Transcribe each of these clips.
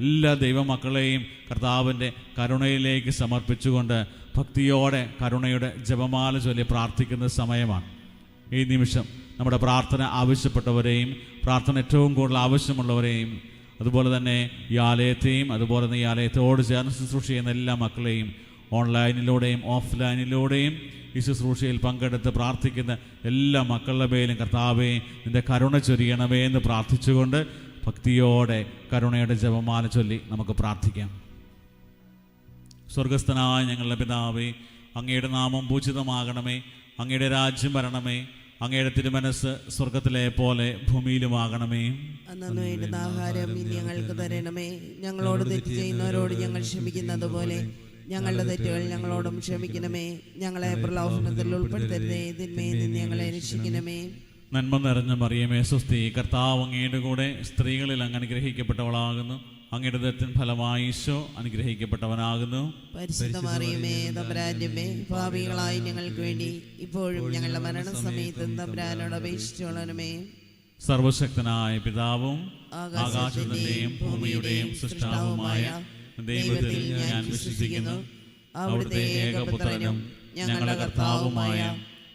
എല്ലാ ദൈവമക്കളെയും കർത്താവിന്റെ കരുണയിലേക്ക് സമർപ്പിച്ചുകൊണ്ട് ഭക്തിയോടെ കരുണയുടെ ജപമാല ചൊല്ലി പ്രാർത്ഥിക്കുന്ന സമയമാണ്. ഈ നിമിഷം നമ്മുടെ പ്രാർത്ഥന ആവശ്യപ്പെട്ടവരെയും പ്രാർത്ഥന ഏറ്റവും കൂടുതൽ ആവശ്യമുള്ളവരെയും അതുപോലെ തന്നെ ഈ ആലയത്തെയും അതുപോലെ തന്നെ ഈ ആലയത്തോട് ചേർന്ന് ശുശ്രൂഷ ചെയ്യുന്ന എല്ലാ മക്കളെയും ഓൺലൈനിലൂടെയും ഓഫ്ലൈനിലൂടെയും ഈ ശുശ്രൂഷയിൽ പങ്കെടുത്ത് പ്രാർത്ഥിക്കുന്ന എല്ലാ മക്കളുടെ മേലും കർത്താവേയും നിന്റെ കരുണ ചൊരിയണമേ എന്ന് പ്രാർത്ഥിച്ചുകൊണ്ട് ഭക്തിയോടെ കരുണയുടെ ജപമാല ചൊല്ലി നമുക്ക് പ്രാർത്ഥിക്കാം. സ്വർഗസ്ഥനായ ഞങ്ങളുടെ പിതാവേ അങ്ങയുടെ നാമം പൂജിതമാകണമേ അങ്ങയുടെ രാജ്യം വരണമേ അങ്ങയുടെ തിരുമനസ് സ്വർഗത്തിലെ പോലെ ഭൂമിയിലുമാകണമേ. ആഹാരം ഞങ്ങൾക്ക് തരണമേ. ഞങ്ങളോട് തെറ്റ് ചെയ്യുന്നവരോട് ഞങ്ങൾ ക്ഷമിക്കുന്നത് പോലെ ഞങ്ങളുടെ തെറ്റുകൾ ഞങ്ങളോടും ക്ഷമിക്കണമേ. ഞങ്ങളെ പ്രലോഭനത്തിൽ ഉൾപ്പെടുത്തരുതേ. ഇതിന്മേ നിന്ന് ഞങ്ങളെ രക്ഷിക്കണമേ. നന്മ നിറഞ്ഞ മറിയമേ സുസ്തി കർത്താവ് അങ്ങയുടെ കൂടെ സ്ത്രീകളിൽ അങ്ങ് അനുഗ്രഹിക്കപ്പെട്ടവളാകുന്നു അങ്ങയുടെ ദത്തിൻ ഫലമായി ഈശോ അനുഗ്രഹിക്കപ്പെട്ടവനാകുന്നു. പരിശുദ്ധമറിയമേ തമ്പരാജ്യമേ ഭാവികളായി ഞങ്ങൾക്ക് വേണ്ടി ഇപ്പോഴും ഞങ്ങളുടെ മരണസമയത്തും തമ്പരാനോട് അപേക്ഷിച്ചോളണമേ സർവശക്തനായ പിതാവും ആകാശത്തിന്റെയും ഭൂമിയുടെയും സൃഷ്ടാവുമായ ദൈവത്തിൽ ഞാൻ വിശ്വസിക്കുന്നു. അവിടുത്തെ ഏകപുത്രനും ഞങ്ങളുടെ കർത്താവുമായ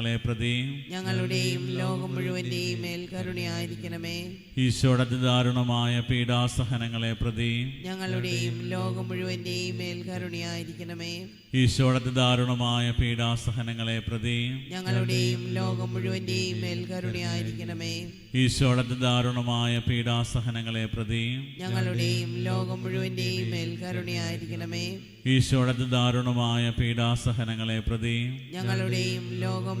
പീഡാസഹനങ്ങളെ പ്രതിയും ഞങ്ങളുടെയും ലോകം മുഴുവന്റെയും മേൽ കരുണയായിരിക്കണമേ. ഈശോയുടെ ദാരുണമായ പീഡാസഹനങ്ങളെ പ്രതിയും ഞങ്ങളുടെയും ലോകം മുഴുവന്റെയും മേൽ കരുണയായിരിക്കണമേ. ഈശോയുടെ ദാരുണമായ പീഡാസഹനങ്ങളെ പ്രതിയും ഞങ്ങളുടെയും ലോകം മുഴുവന്റെയും മേൽ കരുണയായിരിക്കണമേ. ഈശോയുടെ ദാരുണമായ പീഡാസഹനങ്ങളെ പ്രതിയും ഞങ്ങളുടെയും ലോകം മുഴുവന്റെയും മേൽ കരുണയായിരിക്കണമേ. ഈശോയുടെ ദാരുണമായ പീഡാസഹനങ്ങളെ പ്രതിയും ഞങ്ങളുടെയും ലോകം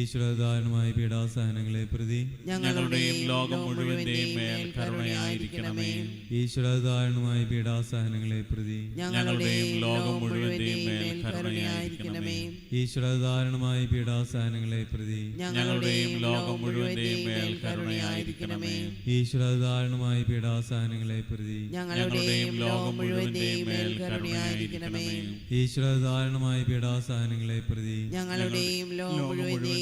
ഈശ്വരദാനമായ പീഡാസഹനങ്ങളെ പ്രതി ഞങ്ങളുടെയും ലോകം മുഴുവന്റെയും മേൽ കരുണയായിരിക്കണമേ. ഈശ്വരദാനമായി പീഡാസഹനങ്ങളെ പ്രതി ഞങ്ങളുടെയും ലോകം മുഴുവന്റെയും മേൽ കരുണയായിരിക്കണമേ. ഈശ്വരദാനമായി പീഡാസഹനങ്ങളെ പ്രതി ഞങ്ങളുടെയും ലോകം മുഴുവന്റെയും മേൽ കരുണയായിരിക്കണമേ. ഈശ്വരദാനമായി പീഡാസഹനങ്ങളെ പ്രതി ഞങ്ങളുടെയും ലോകം മുഴുവന്റെയും മേൽ കരുണയായിരിക്കണമേ. ഈശ്വരദാനമായി പീഡാസഹനങ്ങളെ പ്രതി ഞങ്ങളുടെയും ലോകം മുഴുവന്റെയും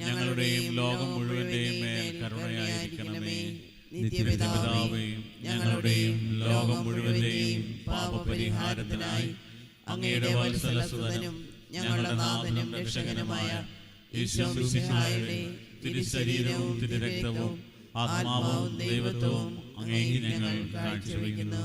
ഞങ്ങളുടെയും ലോകം മുഴുവന്റെയും മേൽ കരുണയായിരിക്കണമേ. നിത്യപിതാവേ ഞങ്ങളുടെയും ലോകം മുഴുവന്റെയും പാപപരിഹാരത്തിനായി അങ്ങയുടെ വത്സലസുതനും ഞങ്ങളുടെ നാഥനും രക്ഷകനുമായ ഈശോമിശിഹായുടെ തിരുശരീരവും തിരുരക്തവും ആത്മാവും ദൈവത്വവും അങ്ങേക്ക് ഞങ്ങൾ കാഴ്ചവെക്കുന്നു.